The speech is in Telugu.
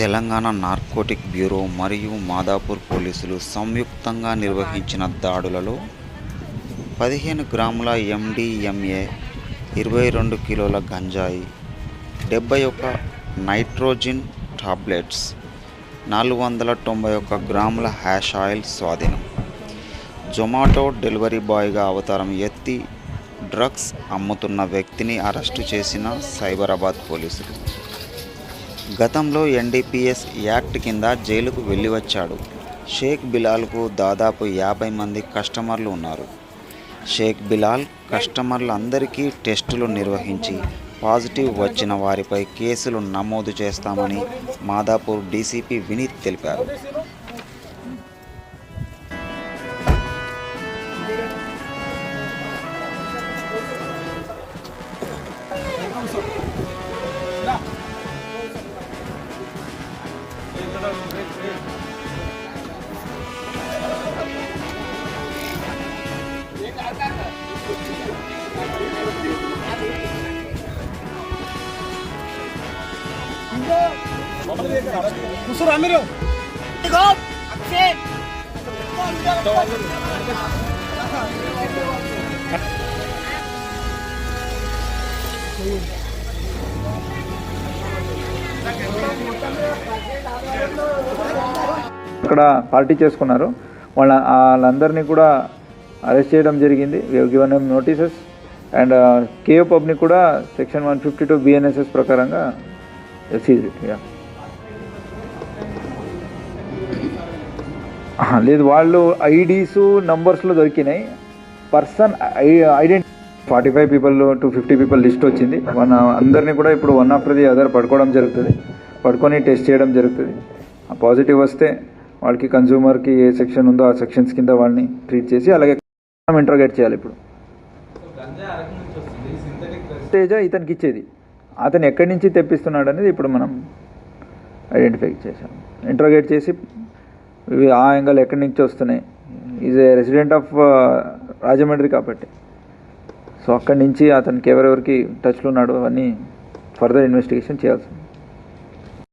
తెలంగాణ నార్కోటిక్ బ్యూరో మరియు మాదాపూర్ పోలీసులు సంయుక్తంగా నిర్వహించిన దాడులలో పదిహేను గ్రాముల ఎండిఎంఏ ఇరవై రెండు కిలోల గంజాయి డెబ్బై ఒక నైట్రోజిన్ టాబ్లెట్స్ నాలుగు వందల తొంభై ఒక్క గ్రాముల హ్యాష్ ఆయిల్ స్వాధీనం. జొమాటో డెలివరీ బాయ్గా అవతారం ఎత్తి డ్రగ్స్ అమ్ముతున్న వ్యక్తిని అరెస్టు చేసిన సైబరాబాద్ పోలీసులు. గతంలో ఎన్డీపీఎస్ యాక్ట్ కింద జైలుకు వెళ్ళి వచ్చాడు షేక్ బిలాల్కు దాదాపు యాభై మంది కస్టమర్లు ఉన్నారు. షేక్ బిలాల్ కస్టమర్లందరికీ టెస్టులు నిర్వహించి పాజిటివ్ వచ్చిన వారిపై కేసులు నమోదు చేస్తామని మాదాపూర్ డీసీపీ వినీత్ తెలిపారు. కూర్చోరా మీరు. అక్కడ పార్టీ చేసుకున్నారు. వాళ్ళ వాళ్ళందరినీ కూడా అరెస్ట్ చేయడం జరిగింది. గివన్ నోటీసెస్ అండ్ కేఓ పబ్ని కూడా section one fifty two BNSS ప్రకారంగా సీజ్ లేదు వాళ్ళు ఐడీస్ నంబర్స్లో దొరికినాయి. Person identity forty five people to fifty people list వచ్చింది. మన అందరినీ కూడా ఇప్పుడు వన్ ఆఫ్టర్ ది అదర్ పడుకోవడం జరుగుతుంది. పడుకొని టెస్ట్ చేయడం జరుగుతుంది. పాజిటివ్ వస్తే వాళ్ళకి కన్జ్యూమర్కి ఏ సెక్షన్ ఉందో ఆ సెక్షన్స్ కింద వాళ్ళని ట్రీట్ చేసి అలాగే ఇంట్రోగేట్ చేయాలి ఇప్పుడు. తేజ ఇతనికి ఇచ్చేది. అతను ఎక్కడి నుంచి తెప్పిస్తున్నాడు అనేది ఇప్పుడు మనం ఐడెంటిఫై చేశాం. ఇంట్రోగేట్ చేసి ఇవి ఆ యాంగల్ ఎక్కడి నుంచి వస్తున్నాయి? Is a resident of Rajahmundry కాబట్టి. సో అక్కడి నుంచి అతనికి ఎవరెవరికి టచ్లో ఉన్నాడు అవన్నీ ఫర్దర్ ఇన్వెస్టిగేషన్ చేయాల్సింది